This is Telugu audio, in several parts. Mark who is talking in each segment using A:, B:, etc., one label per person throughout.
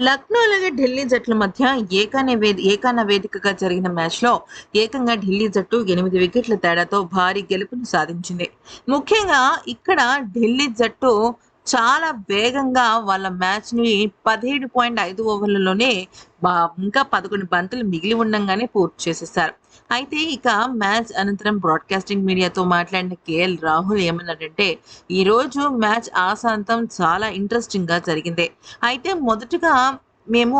A: లక్నో అలాగే ఢిల్లీ జట్ల మధ్య ఏకాన వేది ఏకాన వేదికగా జరిగిన మ్యాచ్లో ఏకంగా ఢిల్లీ జట్టు ఎనిమిది వికెట్ల తేడాతో భారీ గెలుపును సాధించింది. ముఖ్యంగా ఇక్కడ ఢిల్లీ జట్టు చాలా వేగంగా వాళ్ళ మ్యాచ్ని పదిహేడు పాయింట్ ఐదు ఓవర్లలోనే ఇంకా పదకొండు బంతులు మిగిలి ఉండంగానే పూర్తి చేసేసారు. అయితే ఇక మ్యాచ్ అనంతరం బ్రాడ్కాస్టింగ్ మీడియాతో మాట్లాడిన కేఎల్ రాహుల్ ఏమన్నాడంటే ఈరోజు మ్యాచ్ ఆశాంతం చాలా ఇంట్రెస్టింగ్గా జరిగింది. అయితే మొదటగా మేము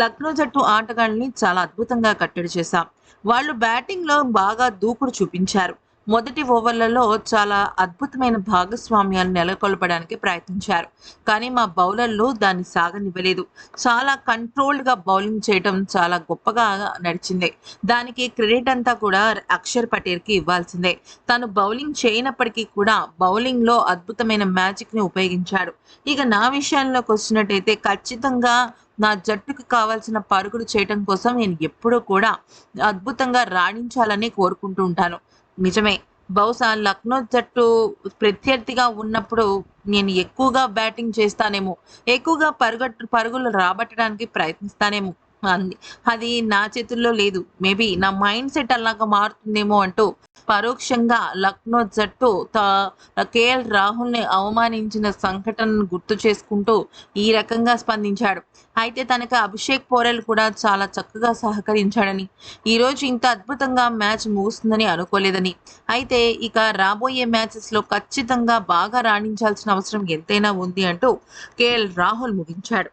A: లక్నో జట్టు ఆటగాళ్ళని చాలా అద్భుతంగా కట్టడి చేశాం. వాళ్ళు బ్యాటింగ్లో బాగా దూకుడు చూపించారు. మొదటి ఓవర్లలో చాలా అద్భుతమైన భాగస్వామ్యాన్ని నెలకొల్పడానికి ప్రయత్నించారు. కానీ మా బౌలర్లు దాన్ని సాగనివ్వలేదు. చాలా కంట్రోల్డ్గా బౌలింగ్ చేయడం చాలా గొప్పగా నడిచింది. దానికి క్రెడిట్ అంతా కూడా అక్షర్ పటేల్కి ఇవ్వాల్సిందే. తను బౌలింగ్ చేయనప్పటికీ కూడా బౌలింగ్లో అద్భుతమైన మ్యాజిక్ని ఉపయోగించాడు. ఇక నా విషయంలోకి వచ్చినట్టయితే ఖచ్చితంగా నా జట్టుకు కావాల్సిన పరుగులు చేయటం కోసం నేను ఎప్పుడూ కూడా అద్భుతంగా రాణించాలని కోరుకుంటూ ఉంటాను. నిజమే. బహుశా లక్నో జట్టు ప్రత్యర్థిగా ఉన్నప్పుడు నేను ఎక్కువగా బ్యాటింగ్ చేస్తానేమో ఎక్కువగా పరుగట్టు పరుగులు రాబట్టడానికి ప్రయత్నిస్తానేమో. అంది. అది నా చేతుల్లో లేదు. మేబీ నా మైండ్ సెట్ అలాగా మారుతుందేమో అంటూ పరోక్షంగా లక్నో జట్టు త- కేఎల్ రాహుల్ని అవమానించిన సంఘటనను గుర్తు చేసుకుంటూ ఈ రకంగా స్పందించాడు. అయితే తనకు అభిషేక్ పోరెల్ కూడా చాలా చక్కగా సహకరించాడని. ఈరోజు ఇంత అద్భుతంగా మ్యాచ్ ముగుస్తుందని అనుకోలేదని. అయితే ఇక రాబోయే మ్యాచెస్లో ఖచ్చితంగా బాగా రాణించాల్సిన అవసరం ఎంతైనా ఉంది అంటూ కేఎల్ రాహుల్ ముగించాడు.